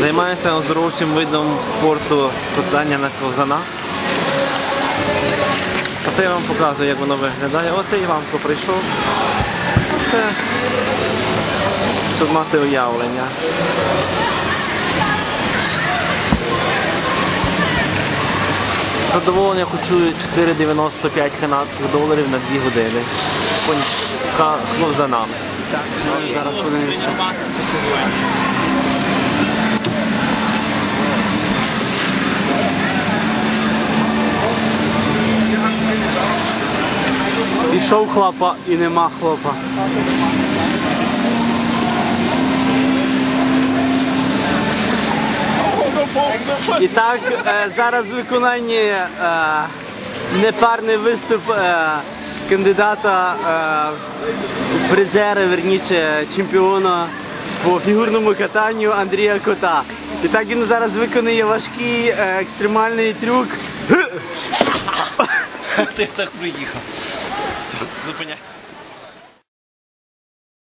Займаюся оздоровчим видом спорту катання на ковзанах. Оце я вам показую, як воно виглядає. Оце Іванко прийшов. Оце, щоб мати уявлення. Задоволення хочу 4,95 канадських доларів на 2 години. Ковзанами. Зараз подивимося. Пішов хлопа і нема хлопа. І так, е, зараз виконання е, непарний виступ е, кандидата в призери, верніше, чемпіона по фігурному катанню Андрія Кота. І так він зараз виконує важкий екстремальний трюк. Ти так приїхав. Зупиняй.